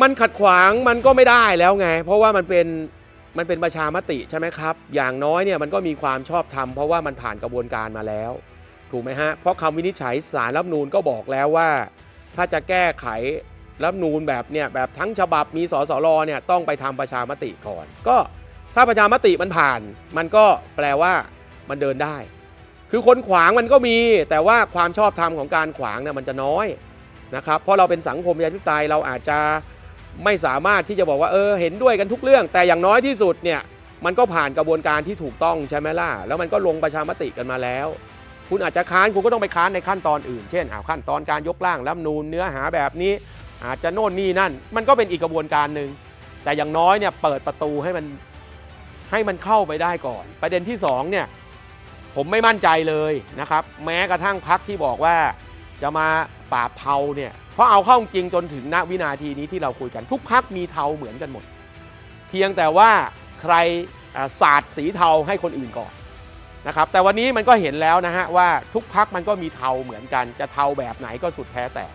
มันขัดขวางมันก็ไม่ได้แล้วไง เพราะว่ามันเป็นมันเป็นประชามติใช่ไหมครับ อย่างน้อยเนี่ยมันก็มีความชอบธรรมเพราะว่ามันผ่านกระบวนการมาแล้ว ถูกไหมฮะ เพราะคำวินิจฉัยสารรัฐธรรมนูนก็บอกแล้วว่า ถ้าจะแก้ไขรัฐธรรมนูนแบบเนี่ยแบบทั้งฉบับมีสสรเนี่ยต้องไปทำประชามติก่อน ก็ถ้าประชามติมันผ่าน มันก็แปลว่ามันเดินได้ คือคนขวางมันก็มี แต่ว่าความชอบธรรมของการขวางเนี่ยมันจะน้อยนะครับ เพราะเราเป็นสังคมประชาธิปไตยเราอาจจะ ไม่สามารถที่จะบอกว่าเออเห็นด้วยกันทุกเรื่อง แต่อย่างน้อยที่สุดเนี่ยมันก็ผ่านกระบวนการที่ถูกต้องใช่ไหมล่ะแล้วมันก็ลงประชามติกันมาแล้ว คุณอาจจะค้านคุณก็ต้องไปค้านในขั้นตอนอื่น เช่นอ้าขั้นตอนการยกร่างรัฐนูญเนื้อหาแบบนี้ อาจจะโน่นนี่นั่น มันก็เป็นอีกกระบวนการหนึ่งแต่อย่างน้อยเนี่ยเปิดประตูให้มันให้มันเข้าไปได้ก่อน ประเด็นที่สองเนี่ยผมไม่มั่นใจเลยนะครับ แม้กระทั่งพักที่บอกว่า จะมาปราบเทาเนี่ยเพราะเอาเข้าจริงจนถึงณวินาทีนี้ที่เราคุยกันทุกพักมีเทาเหมือนกันหมด เพียงแต่ว่าใครอ่าสาดสีเทาให้คนอื่นก่อนนะครับแต่วันนี้มันก็เห็นแล้วนะฮะว่าทุกพักมันก็มีเทาเหมือนกัน จะเทาแบบไหนก็สุดแท้แต่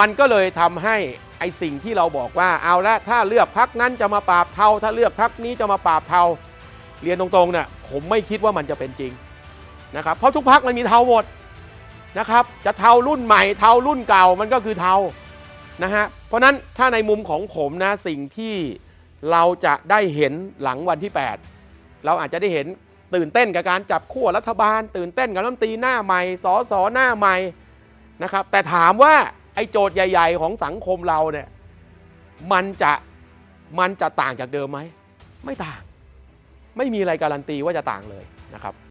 มันก็เลยทำให้ไอสิ่งที่เราบอกว่าเอาละถ้าเลือกพักนั้นจะมาปราบเทาถ้าเลือกพักนี้จะมาปราบเทาเรียนตรงๆเนี่ยผมไม่คิดว่ามันจะเป็นจริงนะครับเพราะทุกพักมันมีเทาหมด นะครับ จะเทารุ่นใหม่ เทารุ่นเก่ามันก็คือเทานะฮะเพราะนั้นถ้าในมุมของผมนะสิ่งที่เราจะได้เห็นหลังวันที่ 8 เราอาจจะได้เห็นตื่นเต้นกับการจับขั้วรัฐบาล ตื่นเต้นกับรัฐมนตรีหน้าใหม่สอสอหน้าใหม่นะครับแต่ถามว่าไอ้โจทย์ใหญ่ ๆ ของสังคมเราเนี่ยมันจะมันจะต่างจากเดิมไหม ไม่ต่าง ไม่มีอะไรการันตีว่าจะต่างเลยนะครับ